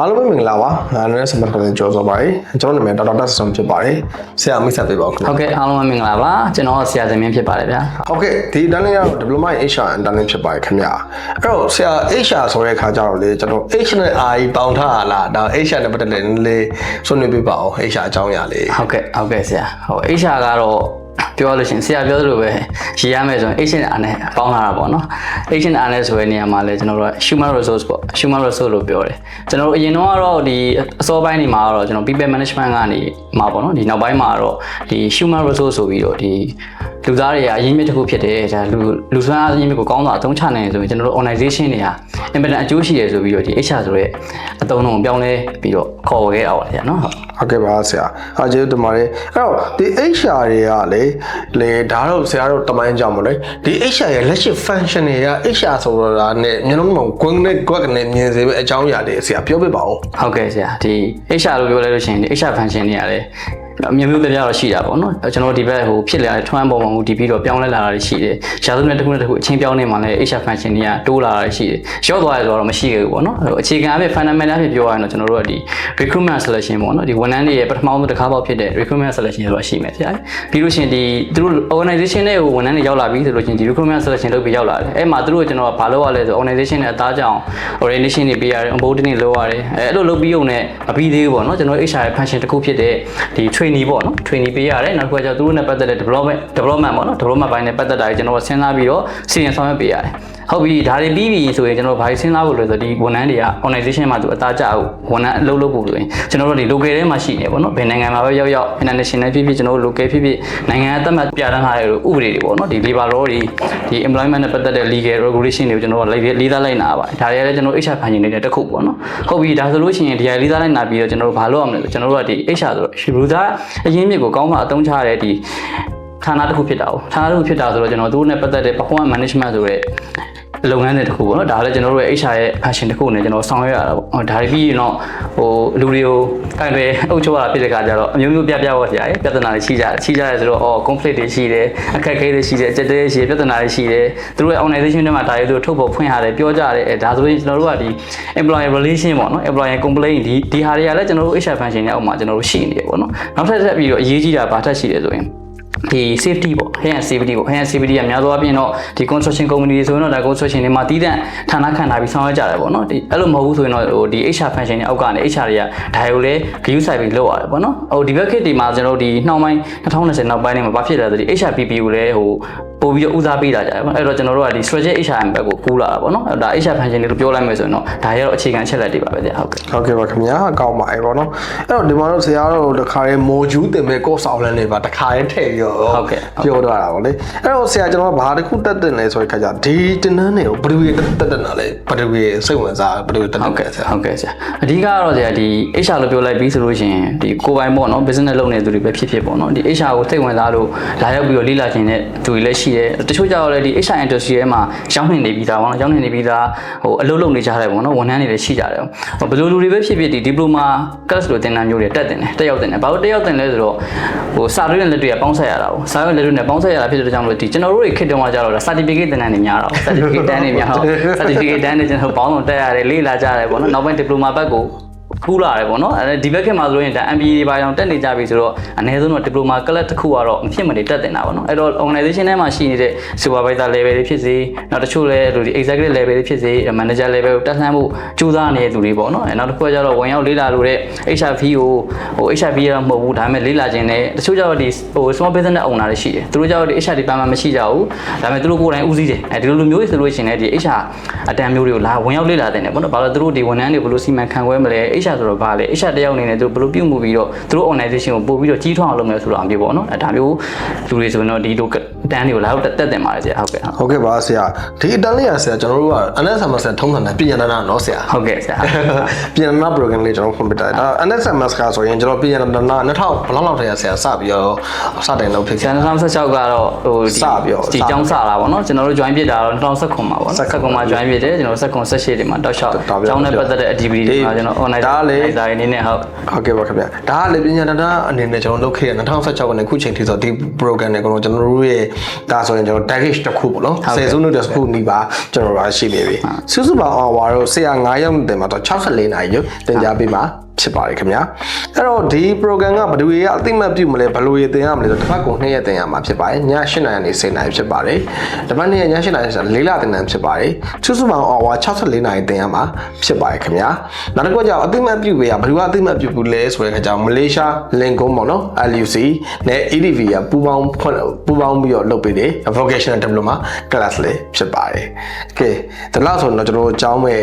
အားလုံးပဲမင်္ဂလာပါငါလည်းစမတ်ကနေကြော်ဆိုပါတယ်ကျွန်တော်နာမည်ဒေါက်တာတက်ဆန်ဖြစ်ပါတယ်ဆရာမိတ်ဆက်ပေးပါဦးခင်ဗျာဟုတ်ကဲ့အားလုံးပဲမင်္ဂလာပါကျွန်တော်ဆရာသမင်းဖြစ်ပါတယ်ဗျာဟုတ်ကဲ့ဒီတန်းလေးကတော့ diploma in HR and talent ဖြစ်ပါတယ်ခင်ဗျာအဲ့တော့ဆရာ HR ဆိုတဲ့အခါကျတော့လေကျွန်တော် H နဲ့ I ပေါင်းထားတာလားဒါ HR နဲ့ပတ်သက်တဲ့နည်းလေးဆွေးနွေးပြပါအောင် HR အကြောင်းအရာလေးဟုတ်ကဲ့ဟုတ်ကဲ့ဆရာဟို HR ကတော့ ပြောလို့ရှရင်ဆရာပြောသလိုပဲရည်ရမယ်ဆိုရင် H&R နဲ့ပေါင်းလာတာပေါ့နော် H&R နဲ့ဆိုတဲ့နေရာမှာလဲကျွန်တော်တို့က human resource ပေါ့ human resource လို့ပြောတယ်ကျွန်တော်တို့အရင်တော့ကတော့ဒီအစောပိုင်းနေမှာကတော့ကျွန်တော် people management ကနေမှာပေါ့နော်ဒီနောက်ပိုင်းမှာတော့ဒီ human resource ဆိုပြီးတော့ဒီလူသားတွေကအရင်းမြစ်တစ်ခုဖြစ်တယ်ဒါလူလူစွမ်းအားအရင်းမြစ်ကိုကောင်းစွာအသုံးချနိုင်တယ်ဆိုရင်ကျွန်တော်တို့ organization တွေဟာ implement အကျိုးရှိတယ်ဆိုပြီးတော့ဒီ HR ဆိုတဲ့အသုံးအနှုန်းကိုပြောင်းလဲပြီးတော့ခေါ်ဝေခဲ့တာပါဗျာနော်ဟုတ်ဟုတ်ကဲ့ပါဆရာအားကျေးဇူးတင်ပါတယ်အဲ့တော့ဒီ HR တွေကလေလေဒါတော့ဆရာတို့တမိုင်းကြောင်မလို့ဒီ HR ရဲ့လက်ရှိ function တွေက HR ဆိုတာနဲ့မျိုးလုံးလုံးကွန်းနဲ့ quack နဲ့မြင်စေပဲအကြောင်းအရာလေးဆရာပြောပြပါဦးဟုတ်ကဲ့ဆရာဒီ HR လို့ပြောလိုက်လို့ရှိရင်ဒီ HR function တွေကလည်း အမျိုးမျိုးပြပြတော့ရှိတာပေါ့နော်ကျွန်တော်ဒီဘက်ဟိုဖြစ်လာတဲ့ထွန်းပေါ်မှာမူတည်ပြီးတော့ပြောင်းလဲလာတာရှိတယ်ရှားစုနဲ့တစ်ခုနဲ့တစ်ခုအချင်းပြောင်းနေမှလည်း HR function တွေကတိုးလာတာရှိတယ်ရှော့သွားရဆိုတော့မရှိဘူးပေါ့နော်ဟိုအခြေခံအဖြစ် fundamental အဖြစ်ပြောရရင်တော့ကျွန်တော်တို့ကဒီ recruitment selection ပေါ့နော်ဒီဝန်ထမ်းတွေရဲ့ပထမဆုံးတစ်ခါပေါက်ဖြစ်တဲ့ recruitment selection ဆိုတာရှိမယ်ဆရာပြီးလို့ရှိရင်ဒီသူတို့ organization တွေကိုဝန်ထမ်းတွေရောက်လာပြီဆိုလို့ရှိရင်ဒီ recruitment selection လုပ်ပြီးရောက်လာတယ်အဲ့မှာသူတို့ကကျွန်တော်ကဘာလုပ်ရလဲဆို organization နဲ့အသားကြောင် orientation တွေပေးရတယ် onboarding တွေလုပ်ရတယ်အဲအဲ့လိုလုပ်ပြီးုံနဲ့မပြီးသေးဘူးပေါ့နော်ကျွန်တော် HR ရဲ့ function တစ်ခုဖြစ်တဲ့ဒီ trainee ပေါ့နော် trainee ပေးရတယ်နောက်တစ်ခုကကျတော့သူတို့နဲ့ပတ်သက်တဲ့ development development ပေါ့နော် development ဘိုင်းနဲ့ပတ်သက်တာကြီးကျွန်တော်စဉ်းစားပြီးတော့စီရင်ဆောင်ရွက်ပေးရတယ် ဟုတ်ပြီဒါတွေပြီးပြီဆိုရင်ကျွန်တော်ဘာတွေစဉ်းစားဖို့လဲဆိုတော့ဒီဝန်ထမ်းတွေက organization မှာသူအသားကျအောင်ဝန်ထမ်းအလုပ်လုပ်ဖို့ဆိုရင်ကျွန်တော်တို့ဒီ local ထဲမှာရှိနေပေါ့နော်ဘယ်နိုင်ငံမှာပဲရောက်ရောက် international ဖြစ်ဖြစ်ကျွန်တော်တို့ local ဖြစ်ဖြစ်နိုင်ငံအသက်မှတ်ပြဋ္ဌာန်းထားတဲ့ဥပဒေတွေပေါ့နော်ဒီ labor law တွေဒီ employment နဲ့ပတ်သက်တဲ့ legal regulation တွေကိုကျွန်တော်တို့လေးလေးစားလိုက်နာပါတယ်ဒါတွေကလည်းကျွန်တော် HR ဖန်ရှင်နေတဲ့တစ်ခုပေါ့နော်ဟုတ်ပြီဒါဆိုလို့ရှိရင်ဒီဟာလေးစားလိုက်နာပြီးတော့ကျွန်တော်တို့ဘာလုပ်ရမလဲဆိုကျွန်တော်တို့ကဒီ HR ဆိုတော့လူသားအရင်းမြစ်ကိုကောင်းမှအသုံးချရတဲ့ဒီ ဌာနတစ်ခုဖြစ်တာ哦ဌာနတစ်ခုဖြစ်တာဆိုတော့ကျွန်တော်တို့နဲ့ပတ်သက်တဲ့ performance management ဆိုတဲ့လုပ်ငန်းတွေတစ်ခုပေါ့နော်ဒါလည်းကျွန်တော်တို့ရဲ့ HR ရဲ့ passion တစ်ခုနဲ့ကျွန်တော်ဆောင်ရွက်ရတာပေါ့ဟောဒါတွေပြီးရင်တော့ဟိုလူတွေကိုကန်တယ်အုပ်ချုပ်ရတာဖြစ်တဲ့ခါကျတော့အမျိုးမျိုးပြပြပေါ့ဆရာရဲ့ပြဿနာတွေရှိကြတယ်ရှိကြတယ်ဆိုတော့အော် conflict တွေရှိတယ်အခက်အခဲတွေရှိတယ်အကြက်တဲရှိတယ်ပြဿနာတွေရှိတယ်သူတို့ရဲ့ organization တွေမှာဒါတွေသူတို့ထုတ်ပေါ်ဖွင့်ရတယ်ပြောကြတယ်အဲဒါဆိုရင်ကျွန်တော်တို့ကဒီ employee relation ပေါ့နော် employee complaint ဒီဒီဟာတွေကလည်းကျွန်တော်တို့ HR function တွေအောက်မှာကျွန်တော်တို့ရှိနေတယ်ပေါ့နော်နောက်ထပ်ဆက်ပြီးတော့အရေးကြီးတာဘာထပ်ရှိတယ်ဆိုရင် ဒီ safety ပေါ့ health and safety ပေါ့ health and safety ကများသောအားဖြင့်တော့ဒီ construction company တွေဆိုရင်တော့ဒါ construction တွေမှာတည်တဲ့ဌာနခန့်ထားပြီးဆောင်ရွက်ကြတယ်ပေါ့နော်ဒီအဲ့လိုမဟုတ်ဘူးဆိုရင်တော့ဟိုဒီ HR function တွေအောက်ကနေ HR တွေကဒါကိုလည်း view site ပြီးလုပ်ရတယ်ပေါ့နော်ဟိုဒီဘက်ခေတ်ဒီမှာကျွန်တော်တို့ဒီနှောင်းပိုင်း2020နောက်ပိုင်းတွေမှာဘာဖြစ်လဲဆိုဒီ HRPP ကိုလည်းဟို ပို့ပြီးတော့ဦးစားပေးတာကြတယ်ပေါ့အဲ့တော့ကျွန်တော်တို့ကဒီ strategic HRM ဘက်ကိုကူးလာတာပေါ့နော်ဒါ HR function တွေလို့ပြောလိုက်မယ်ဆိုရင်တော့ဒါရတော့အခြေခံချက်လက်တွေပါပဲဗျဟုတ်ကဲ့ဟုတ်ကဲ့ပါခင်ဗျာအကောင်းပါအေးပေါ့နော်အဲ့တော့ဒီမှာတော့ဆရာတို့တခါရဲမိုဂျူးတင်မဲ့ course outline တွေပါတခါရဲထည့်ပြီးတော့ဟုတ်ကဲ့ပြောတော့တာပေါ့လေအဲ့တော့ဆရာကျွန်တော်ကဘာတစ်ခုတက်တင်လဲဆိုတဲ့ခါကျဒီတင်နန်းတွေကိုဘယ်လိုတက်တက်တာလဲဘယ်လိုစိတ်ဝင်စားဘယ်လိုတက်တဟုက်တ်လဲကဲ့ဆရာဟုတ်ကဲ့ဆရာအဓိကကတော့ဆရာဒီ HR လို့ပြောလိုက်ပြီးဆိုလို့ရှိရင်ဒီကိုယ်ပိုင်ပေါ့နော် business လုပ်နေသူတွေပဲဖြစ်ဖြစ်ပေါ့နော်ဒီ HR ကိုစိတ်ဝင်စားလို့လာရောက်ပြီးတော့လေ့လာခြင်းတဲ့သူတွေလည်းရှိတယ်တချို့ကြတော့လည်းဒီ HR industry ထဲမှာရောင်းနေနေပြီးသားပေါ့နော်ရောင်းနေနေပြီးသားဟိုအလုပ်လုပ်နေကြတယ်ပေါ့နော်ဝန်ထမ်းတွေလည်းရှိကြတယ်ဟိုဘယ်လိုလူတွေပဲဖြစ်ဖြစ်ဒီ diploma class လို့သင်တန်းမျိုးတွေတက်တင်တယ်တက်ရောက်တင်တယ်ဘာလို့တက်ရောက်တင်လဲဆိုတော့ဟိုစာရွက်နဲ့လက်တွေကပေါင်းဆက်ရတာပေါ့စာရွက်လက်တွေနဲ့ပေါင်းဆက်ရတာဖြစ်တဲ့ကြောင့်မလို့ဒီကျွန်တော်တို့တွေခေတ်တုန်းကကြတော့ certificate သင်တန်းတွေများတာပေါ့ certificate တန်းတွေများတော့ certificate တန်းတွေကျွန်တော်ပေါင်းလို့တက်ရတယ်လေ့လာကြရတယ်ပေါ့နော်နောက်ပိုင်း diploma ဘက်ကို ကူးလာတယ်ပေါ့နော်အဲဒီဘက်ခေတ်မှာဆိုရင်ဒါ MBA တွေပါအောင်တက်နေကြပြီဆိုတော့အနည်းဆုံးတော့ diploma class တစ်ခုကတော့မဖြစ်မနေတက်တင်တာပေါ့နော်အဲ့တော့ organization ထဲမှာရှိနေတဲ့ supervisor level တွေဖြစ်စေနောက်တချို့လည်းဒီ executive level တွေဖြစ်စေ manager level ကိုတက်လှမ်းဖို့ကြိုးစားနေတဲ့သူတွေပေါ့နော်အဲနောက်တစ်ခုကကျတော့ဝင်ရောက်လေ့လာလို့တဲ့ HRV ကိုဟို HRV ရတော့မဟုတ်ဘူးဒါပေမဲ့လေ့လာခြင်းနဲ့တချို့ကျတော့ဒီဟို small business owner တွေရှိတယ်သူတို့ကျတော့ဒီ HR department မရှိကြဘူးဒါပေမဲ့သူတို့ကိုယ်တိုင်ဦးစီးတယ်အဲဒီလိုလိုမျိုးဆိုလို့ရှိရင်လည်းဒီ HR အတန်းမျိုးတွေကိုလာဝင်ရောက်လေ့လာတဲ့နေပေါ့နော်ဘာလို့သူတို့ဒီဝန်ထမ်းတွေဘယ်လိုစီမံခန့်ခွဲမလဲ HR ဆိုတော့ဘာလဲ HR တယောက်အနေနဲ့သူတို့ဘယ်လိုပြုမှုပြီးတော့သူတို့ organization ကိုပို့ပြီးတော့ကြီးထွားအောင်လုပ်မယ်ဆိုတော့အမျိုးပေါ့နော်အဲဒါမျိုးလူတွေဆိုရင်တော့ဒီလိုတန်းတွေကိုလာတော့တက်တင်ပါတယ်ဆရာဟုတ်ကဲ့ဟုတ်ဟုတ်ကဲ့ပါဆရာဒီအတန်းလေးရဆရာကျွန်တော်တို့က NSMS ထုံးစံနဲ့ပြည်ရနာနော်ဆရာဟုတ်ကဲ့ဆရာပြည်ရနာ program လေးကျွန်တော်ဖွင့်ပြတာဒါ NSMS ကဆိုရင်ကျွန်တော်ပြည်ရနာ2000ဘယ်လောက်လောက်တည်းဆရာစပြီးတော့စတင်လုပ်ဖြစ်ဆရာ2016ကတော့ဟိုဒီစပြီးတော့ဒီကျောင်းစလာပါတော့ကျွန်တော်တို့ join ဖြစ်တာတော့2019မှာပေါ့နော်19မှာ join ဖြစ်တယ်ကျွန်တော်19 18တွေမှာတောက်လျှောက်ကျောင်းနဲ့ပတ်သက်တဲ့ activity တွေမှာကျွန်တော် online ဒါကလေအဲ့ဒါအနေနဲ့ဟုတ်ဟုတ်ကဲ့ပါခင်ဗျာဒါကလေပညာတနာအနေနဲ့ကျွန်တော်လုပ်ခဲ့တဲ့2016ခုနှစ်ခုချိန်ထိဆိုဒီ program နဲ့ကျွန်တော်ကျွန်တော်တို့ရဲ့ဒါဆိုရင်ကျွန်တော် package တစ်ခုပေါ့နော်ဆယ်စုနှစ်တစ်ခုနီးပါကျွန်တော်တို့ရှိနေပြီစုစုပေါင်း hour တော့105ရောက်တင်မှာတော့64နာရီရုပ်တင်ကြပေးမှာ ဖြစ်ပါတယ်ခင်ဗျာအဲ့တော့ဒီ program ကဘယ်လိုရေအသိမှတ်ပြုမလဲဘယ်လိုရေတင်ရမလဲဆိုတော့တစ်ပတ်ကုန်2ရက်တင်ရမှာဖြစ်ပါတယ်ည8နာရီကနေ10နာရီဖြစ်ပါတယ်တစ်ပတ်2ရက်ည8နာရီဆို4လတင်တန်းဖြစ်ပါတယ်စုစုပေါင်း hour 64နာရီတင်ရမှာဖြစ်ပါတယ်ခင်ဗျာနောက်တစ်ခုကကြောင့်အသိမှတ်ပြုပေးရဘယ်လိုအသိမှတ်ပြုဘူးလဲဆိုတဲ့အခါကျတော့မလေးရှားလင်ကွန်းပေါ့နော် LUC နဲ့ EDV ကပူပေါင်းဖွင့်ပူပေါင်းပြီးတော့လုပ်ပေးတယ် vocational diploma class လေးဖြစ်ပါတယ်။ Okay ဒါလောက်ဆိုတော့ကျွန်တော်တို့အကြောင်းမဲ့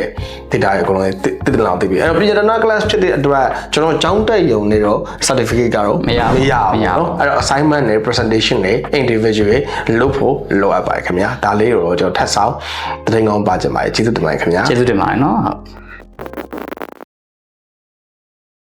data တွေအကုန်လုံးတည်တည်လောက်သိပြီ။အဲ့တော့ Pijatana class ဖြစ်တဲ့အတွက်ကျွန်တော်ကျောင်းတက်ရုံနေတော့ certificate ကတော့ မရဘူး မရဘူး မရဘူး เนาะအဲ့တော့ assignment နဲ့ presentation နဲ့ individual လုပ်ဖို့လိုအပ်ပါတယ်ခင်ဗျာ။ဒါလေးကိုတော့ကျွန်တော်ထပ်ဆောင်တင်ကောင်းပါချင်ပါတယ်ကျေးဇူးတင်ပါတယ်ခင်ဗျာ။ ကျေးဇူးတင်ပါတယ်နော်ဟုတ်